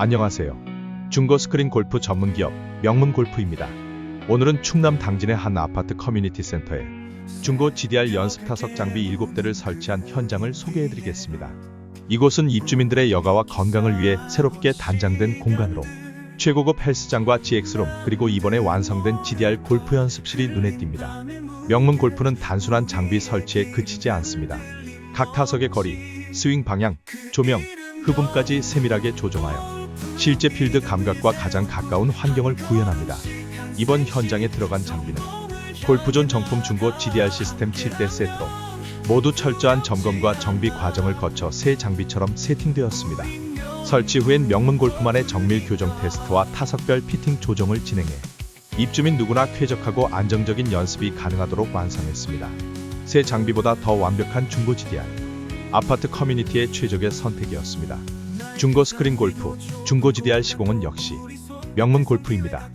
안녕하세요. 중고 스크린 골프 전문 기업 명문 골프입니다. 오늘은 충남 당진의 한 아파트 커뮤니티 센터에 중고 GDR 연습 타석 장비 7대를 설치한 현장을 소개해 드리겠습니다. 이곳은 입주민들의 여가와 건강을 위해 새롭게 단장된 공간으로 최고급 헬스장과 GX룸 그리고 이번에 완성된 GDR 골프 연습실이 눈에 띕니다. 명문 골프는 단순한 장비 설치에 그치지 않습니다. 각 타석의 거리, 스윙 방향, 조명, 흡음까지 세밀하게 조정하여 실제 필드 감각과 가장 가까운 환경을 구현합니다. 이번 현장에 들어간 장비는 골프존 정품 중고 GDR 시스템 7대 세트로 모두 철저한 점검과 정비 과정을 거쳐 새 장비처럼 세팅되었습니다. 설치 후엔 명문 골프만의 정밀 교정 테스트와 타석별 피팅 조정을 진행해 입주민 누구나 쾌적하고 안정적인 연습이 가능하도록 완성했습니다. 새 장비보다 더 완벽한 중고 GDR 아파트 커뮤니티의 최적의 선택이었습니다. 중고 스크린 골프, 중고 GDR 시공은 역시 명문 골프입니다.